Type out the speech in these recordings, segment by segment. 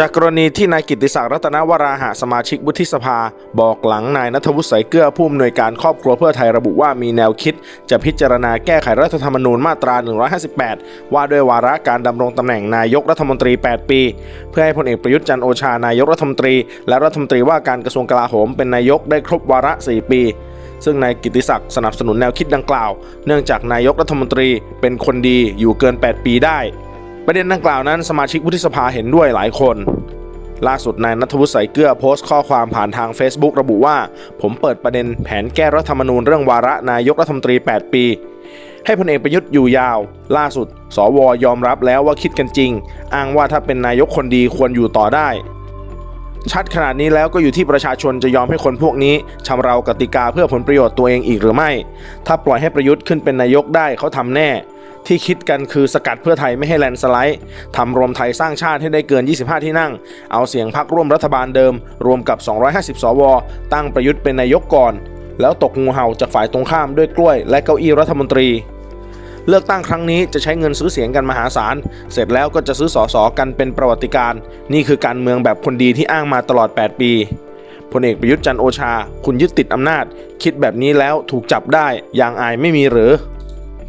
จากกรณีที่นายกิติศักดิ์รัตนวราหะสมาชิกวุฒิสภา บอกหลังนายนัทวุฒิสายเกลือผู้อำนวยการครอบครัวเพื่อไทยระบุว่ามีแนวคิด จะพิจารณาแก้ไขรัฐธรรมนูญมาตรา 158 ว่าด้วยวาระการดำรงตำแหน่งนายกรัฐมนตรี 8 ปี เพื่อให้พลเอกประยุทธ์จันโอชานายกรัฐมนตรี และรัฐมนตรีว่าการกระทรวงกลาโหมเป็นนายกได้ครบวาระ 4 ปีซึ่งนายกิตติศักดิ์สนับสนุนแนวคิดดังกล่าว เนื่องจากนายกรัฐมนตรีเป็นคนดีอยู่เกิน 8 ปีได้ ประเด็นดังกล่าวนั้นสมาชิกวุฒิสภาเห็นด้วยหลายคน ล่าสุดนายนัทวุฒิสายเกลือโพสต์ข้อความผ่านทาง Facebook ระบุว่า ผมเปิดประเด็นแผนแก้รัฐธรรมนูญเรื่องวาระนายกรัฐมนตรี 8 ปี ให้พลเอกประยุทธ์อยู่ยาว ล่าสุด สวยอมรับแล้วว่าคิดกันจริง อ้างว่าถ้าเป็นนายกคนดีควรอยู่ต่อได้ ชัดขนาดนี้แล้วก็อยู่ที่ประชาชนจะยอมให้คนพวกนี้ชำเรากติกาเพื่อผลประโยชน์ตัวเองอีกหรือไม่ ถ้าปล่อยให้ประยุทธ์ขึ้นเป็นนายกได้เขาทำแน่ ที่คิดกันคือสกัดเพื่อไทยไม่ให้แลนสไลด์ทำรวมไทยสร้างชาติให้ได้เกิน 25 ที่นั่ง เอาเสียงพักร่วมรัฐบาลเดิม รวมกับ 250 สว ตั้งประยุทธ์เป็นนายกก่อน แล้วตกงูเห่าจากฝ่ายตรงข้ามด้วยกล้วย และเก้าอี้รัฐมนตรี เลือกตั้งครั้งนี้จะใช้เงินซื้อเสียงกันมหาศาล เสร็จแล้วก็จะซื้อสอสอกันเป็นประวัติการ นี่คือการเมืองแบบคนดีที่อ้างมาตลอด 8 ปีพลเอกประยุทธ์จันโอชา คุณยึดติดอำนาจ คิดแบบนี้แล้วถูกจับได้ อย่างอายไม่มีหรือ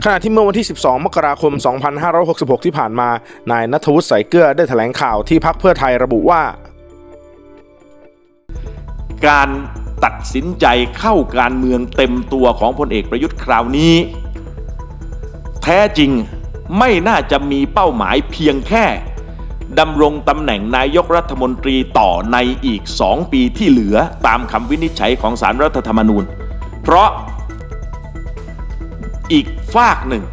ขณะที่เมื่อวันที่ 12 มกราคม 2566 ที่ผ่านมา นายนัทวุฒิสายเกลือได้แถลงข่าวที่พักเพื่อไทยระบุว่า การตัดสินใจเข้าการเมืองเต็มตัวของพลเอกประยุทธ์คราวนี้ แท้จริงไม่น่าจะมีเป้าหมายเพียงแค่ดำรงตำแหน่งนายกรัฐมนตรีต่อในอีกสองปีที่เหลือตามคำวินิจฉัยของสารรัฐธรรมนูญ เพราะ อีกฝากหนึ่ง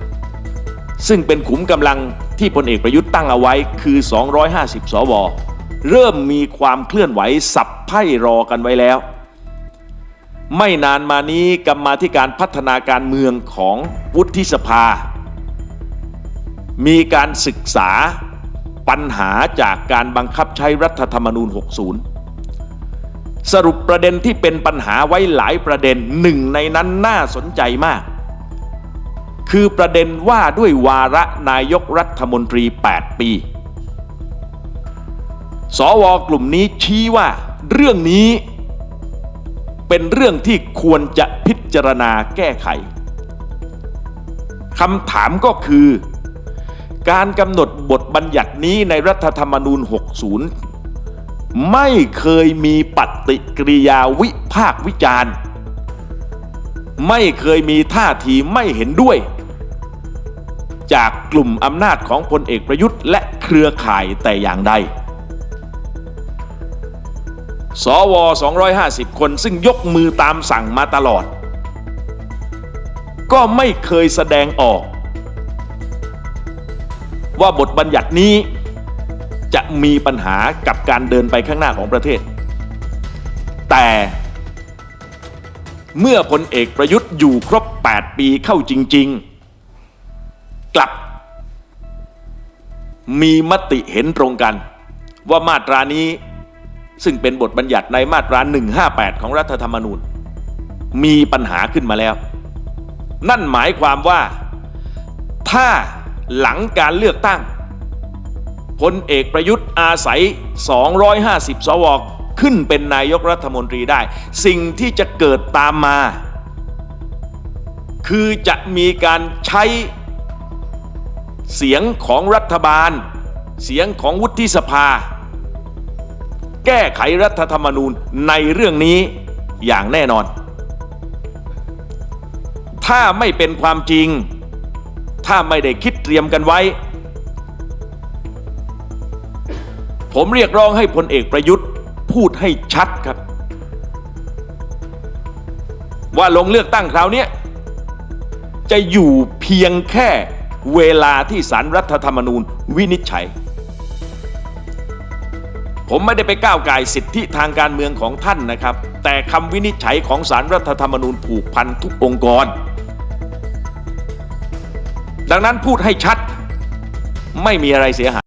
ซึ่งเป็นขุมกำลังที่พลเอกประยุทธ์ตั้งเอาไว้คือ 250 สว เริ่มมีความเคลื่อนไหวสับไพ่รอกันไว้แล้ว ไม่นานมานี้กรรมาธิการพัฒนาการเมืองของวุฒิสภา มีการศึกษาปัญหาจากการบังคับใช้รัฐธรรมนูญ 60 สรุปประเด็นที่เป็นปัญหาไว้หลายประเด็นหนึ่งในนั้นน่าสนใจมาก คือประเด็นว่าด้วยวาระนายกรัฐมนตรี 8 ปี สวกลุ่มนี้ชี้ว่าเรื่องนี้เป็นเรื่องที่ควรจะพิจารณาแก้ไขคำถามก็คือ การกำหนดบทบัญญัตินี้ในรัฐธรรมนูญ 60 ไม่เคยมีปฏิกิริยาวิพากษ์วิจารณ์ ไม่เคยมีท่าทีไม่เห็นด้วย จากกลุ่มอำนาจของพลเอกประยุทธ์และเครือข่ายแต่อย่างใด สว 250 คนซึ่งยกมือตามสั่งมาตลอด ก็ไม่เคยแสดงออก ว่าบทบัญญัตินี้จะมีปัญหากับการเดินไปข้างหน้าของประเทศ แต่เมื่อพลเอกประยุทธ์อยู่ครบ 8 ปีเข้าจริง ๆ กลับ มีมติเห็นตรงกัน ว่ามาตรานี้ซึ่งเป็นบทบัญญัติในมาตรา 158 ของรัฐธรรมนูญ มีปัญหาขึ้นมาแล้ว นั่นหมายความว่าถ้าหลังการเลือกตั้งพลเอกประยุทธ์อาศัย 250 สวขึ้นเป็นนายกรัฐมนตรีได้ สิ่งที่จะเกิดตามมา คือจะมีการใช้ เสียงของรัฐบาล เสียงของวุฒิสภา แก้ไขรัฐธรรมนูญในเรื่องนี้อย่างแน่นอน ถ้าไม่เป็นความจริง ถ้าไม่ได้คิดเตรียมกันไว้ ผมเรียกร้องให้พลเอกประยุทธ์พูดให้ชัดครับ ว่าลงเลือกตั้งคราวนี้จะอยู่เพียงแค่ เวลาที่สารรัฐธรรมนูญวินิจฉัย ผมไม่ได้ไปก้าวไก่สิทธิทางการเมืองของท่านนะครับ แต่คำวินิจฉัยของสารรัฐธรรมนูญผูกพันทุกองค์กร ดังนั้นพูดให้ชัดไม่มีอะไรเสียหาย